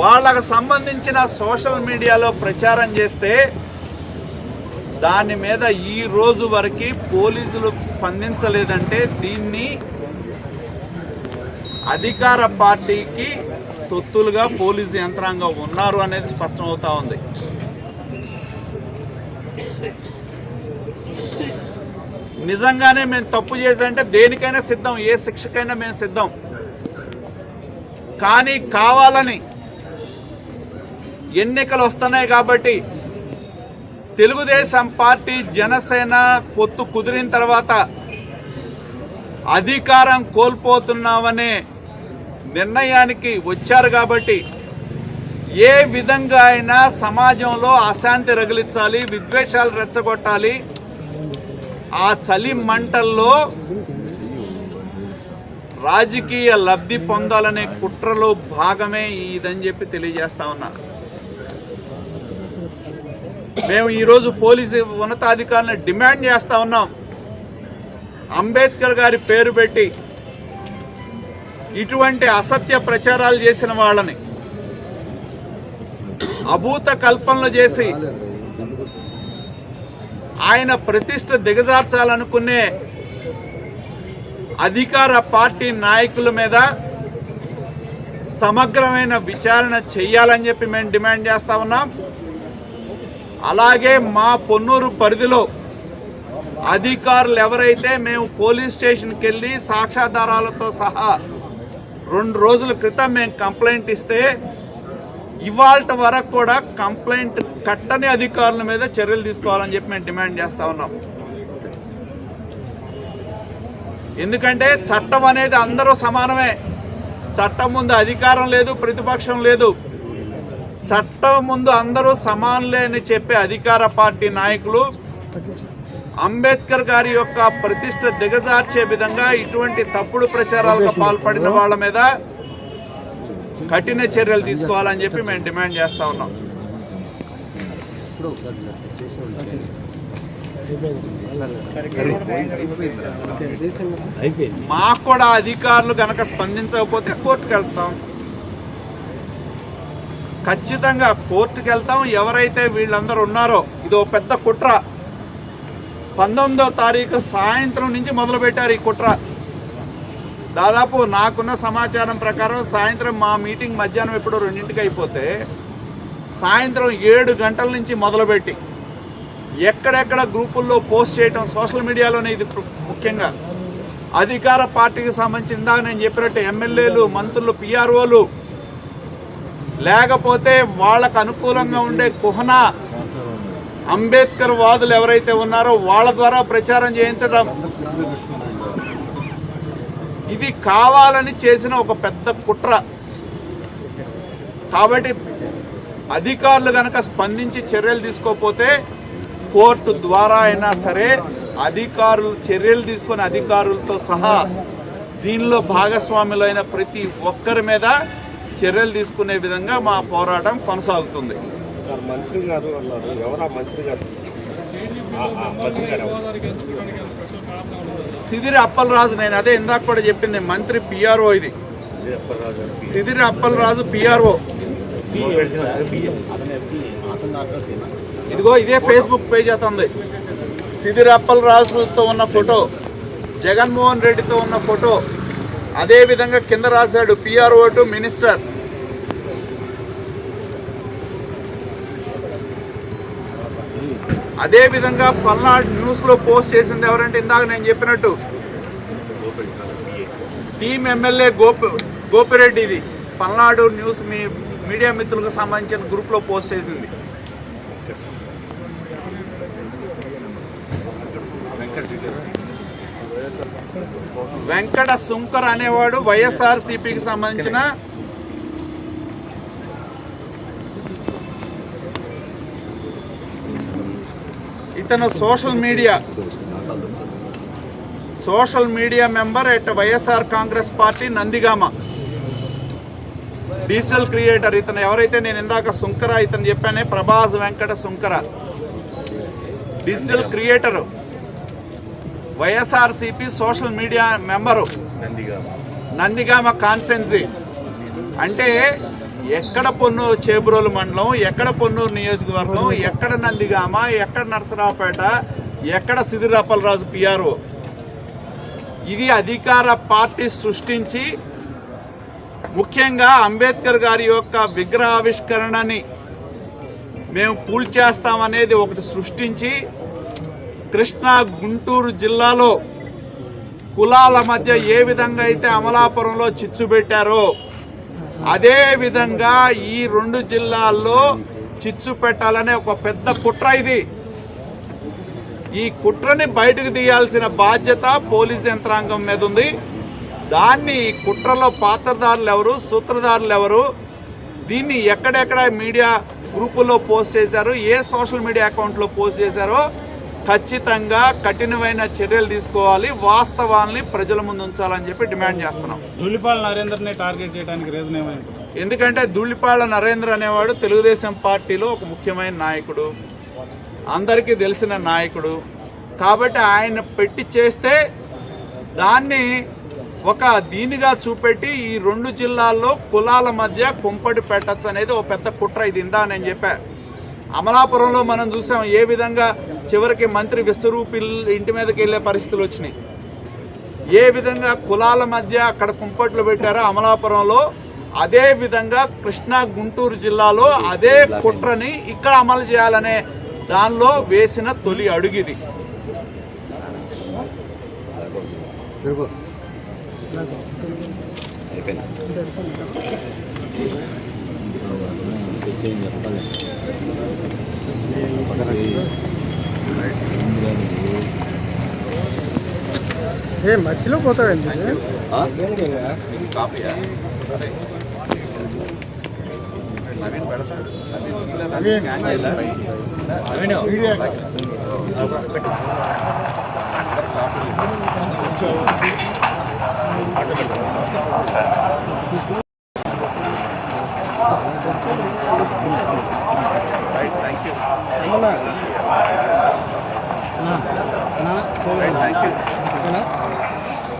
వాళ్ళకు సంబంధించిన సోషల్ మీడియాలో ప్రచారం చేస్తే దాని మీద ఈ రోజు వరకు పోలీసులు స్పందించలేదంటే దీన్ని అధికార పార్టీకి తొత్తులుగా పోలీసు యంత్రాంగం ఉన్నారు అనేది స్పష్టమవుతా ఉంది. నిజంగానే మేము తప్పు చేసంటే దేనికైనా సిద్ధం ఏ శిక్షకైనా మేము సిద్ధం. కానీ కావాలని ఎన్నికలు వస్తున్నాయి కాబట్టి తెలుగుదేశం పార్టీ జనసేన పొత్తు కుదిరిన తర్వాత అధికారం కోల్పోతున్నామనే నిర్ణయానికి వచ్చారు కాబట్టి ఏ విధంగా అయినా సమాజంలో అశాంతి రగిలించాలి విద్వేషాలు రెచ్చగొట్టాలి. ఆ చలి మంటల్లో రాజకీయ లబ్ధి పొందాలనే కుట్రలో భాగమే ఇదని చెప్పి తెలియజేస్తా ఉన్నా. మేము ఈరోజు పోలీసు ఉన్నతాధికారులను డిమాండ్ చేస్తూ ఉన్నాం. అంబేద్కర్ గారి పేరు పెట్టి ఇటువంటి అసత్య ప్రచారాలు చేసిన వాళ్ళని అభూత కల్పనలు చేసి ఆయన ప్రతిష్ట దిగజార్చాలనుకునే అధికార పార్టీ నాయకుల మీద సమగ్రమైన విచారణ చేయాలని చెప్పి మేము డిమాండ్ చేస్తా ఉన్నాం. అలాగే మా పొన్నూరు పరిధిలో అధికారులు ఎవరైతే మేము పోలీస్ స్టేషన్కి వెళ్ళి సాక్ష్యాధారాలతో సహా రెండు రోజుల క్రితం మేము కంప్లైంట్ ఇస్తే ఇవాళ వరకు కూడా కంప్లైంట్ కట్టని అధికారుల మీద చర్యలు తీసుకోవాలని చెప్పి మేము డిమాండ్ చేస్తూ ఉన్నాం. ఎందుకంటే చట్టం అనేది అందరూ సమానమే. చట్టం ముందు అధికారం లేదు ప్రతిపక్షం లేదు. చట్టం ముందు అందరూ సమానులే అని చెప్పే అధికార పార్టీ నాయకులు అంబేద్కర్ గారి యొక్క ప్రతిష్ట దిగజార్చే విధంగా ఇటువంటి తప్పుడు ప్రచారాలకు పాల్పడిన వాళ్ళ మీద కఠిన చర్యలు తీసుకోవాలని చెప్పి మేము డిమాండ్ చేస్తా ఉన్నాం. మాకు కూడా అధికారులు కనుక స్పందించకపోతే కోర్టుకు వెళ్తాం ఖచ్చితంగా కోర్టుకు వెళ్తాం ఎవరైతే వీళ్ళందరూ ఉన్నారో ఇది ఓ పెద్ద కుట్ర. పంతొమ్మిదో తారీఖు సాయంత్రం నుంచి మొదలుపెట్టారు ఈ కుట్ర. దాదాపు నాకున్న సమాచారం ప్రకారం సాయంత్రం మా మీటింగ్ మధ్యాహ్నం ఎప్పుడో రెండింటికి అయిపోతే సాయంత్రం ఏడు గంటల నుంచి మొదలుపెట్టి ఎక్కడెక్కడ గ్రూపుల్లో పోస్ట్ చేయటం సోషల్ మీడియాలోనే ఇది ముఖ్యంగా. అధికార పార్టీకి సంబంధించి ఇందాక నేను చెప్పినట్టు ఎమ్మెల్యేలు మంత్రులు పిఆర్ఓలు లేకపోతే వాళ్ళకు అనుకూలంగా ఉండే కుహన అంబేద్కర్ వాదులు ఎవరైతే ఉన్నారో వాళ్ళ ద్వారా ప్రచారం చేయించడం. ఇది కావాలని చేసిన ఒక పెద్ద కుట్ర. కాబట్టి అధికారులు కనుక స్పందించి చర్యలు తీసుకోకపోతే కోర్టు ద్వారా అయినా సరే అధికారులు చర్యలు తీసుకుని అధికారులతో సహా దీనిలో భాగస్వాములైన ప్రతి ఒక్కరి మీద చర్యలు తీసుకునే విధంగా మా పోరాటం కొనసాగుతుంది. సార్ మంత్రి గారు అన్నారు. ఎవరా మంత్రి గారు? ఆ, ఆ, మంత్రి గారు ఎవరు? సిదిరి అప్పలరాజు నేను అదే ఇందాక కూడా చెప్పింది మంత్రి పిఆర్ఓ ఇది. సిదిరి అప్పలరాజు పిఆర్ఓ. ఇదిగో ఇదే ఫేస్బుక్ పేజ్ అతంది సిదిరి అప్పలరాజుతో ఉన్న ఫోటో జగన్మోహన్ రెడ్డితో ఉన్న ఫోటో. అదేవిధంగా కింద రాశాడు పిఆర్ఓ టు మినిస్టర్. అదేవిధంగా పల్నాడు న్యూస్లో పోస్ట్ చేసింది ఎవరంటే ఇందాక నేను చెప్పినట్టు టీం ఎమ్మెల్యే గోపి గోపిరెడ్డి ఇది పల్నాడు న్యూస్ మీ మీడియా మిత్రులకు సంబంధించిన గ్రూప్లో పోస్ట్ చేసింది. వెంకట సుంకర్ అనేవాడు వైఎస్ఆర్ సిపికి సంబంధించిన ఇతను social media. Social media member at YSR Congress party Nandigama. Digital creator ఇతను ఎవరైతే నేను ఇందాక సుంకర ఇతను చెప్పానే Prabhas Venkata Sunkara. Digital creator. YSRCP social media member Nandiga Nandigama constituency. అంటే ఎక్కడ పొన్నూరు చేబ్రోలు మండలం ఎక్కడ పొన్నూరు నియోజకవర్గం ఎక్కడ నందిగామ ఎక్కడ నరసరావుపేట ఎక్కడ సిదిరాపలరాజు పిఆర్ఓ. ఇది అధికార పార్టీ సృష్టించి ముఖ్యంగా అంబేద్కర్ గారి యొక్క విగ్రహావిష్కరణని మేము కూల్చేస్తామనేది ఒకటి సృష్టించి కృష్ణా గుంటూరు జిల్లాలో కులాల మధ్య ఏ విధంగా అయితే అమలాపురంలో చిచ్చు పెట్టారో అదే విధంగా ఈ రెండు జిల్లాల్లో చిచ్చు పెట్టాలనే ఒక పెద్ద కుట్ర ఇది. ఈ కుట్రని బయటకు తీయాల్సిన బాధ్యత పోలీస్ యంత్రాంగం మీద ఉంది. దాన్ని ఈ కుట్రలో పాత్రదారులు ఎవరు సూత్రధారులు ఎవరు దీన్ని ఎక్కడెక్కడ మీడియా గ్రూపుల్లో పోస్ట్ చేశారు ఏ సోషల్ మీడియా అకౌంట్లో పోస్ట్ చేశారో ఖచ్చితంగా కఠినమైన చర్యలు తీసుకోవాలి వాస్తవాల్ని ప్రజల ముందు ఉంచాలని చెప్పి డిమాండ్ చేస్తున్నాం. ధూళిపాల నరేందర్ని టార్గెట్ చేయడానికి రీజన్ ఏమైంది? ఎందుకంటే ధూళిపాళ నరేంద్ర అనేవాడు తెలుగుదేశం పార్టీలో ఒక ముఖ్యమైన నాయకుడు అందరికీ తెలిసిన నాయకుడు. కాబట్టి ఆయన పెట్టి చేస్తే దాన్ని ఒక దీనిగా చూపెట్టి ఈ రెండు జిల్లాల్లో కులాల మధ్య కుంపటి పెట్టచ్చు అనేది ఒక పెద్ద కుట్ర ఇది ఇందా నేను చెప్పా. అమలాపురంలో మనం చూసాం ఏ విధంగా చివరికి మంత్రి విశ్వరూపి ఇంటి మీదకి వెళ్ళే పరిస్థితులు వచ్చినాయి. ఏ విధంగా కులాల మధ్య అక్కడ కుంపట్లు పెట్టారో అమలాపురంలో అదే విధంగా కృష్ణా గుంటూరు జిల్లాలో అదే కుట్రని ఇక్కడ అమలు చేయాలనే దానిలో వేసిన తొలి అడుగిది ఏ మధ్యలో పోతాడండి థ్యాంక్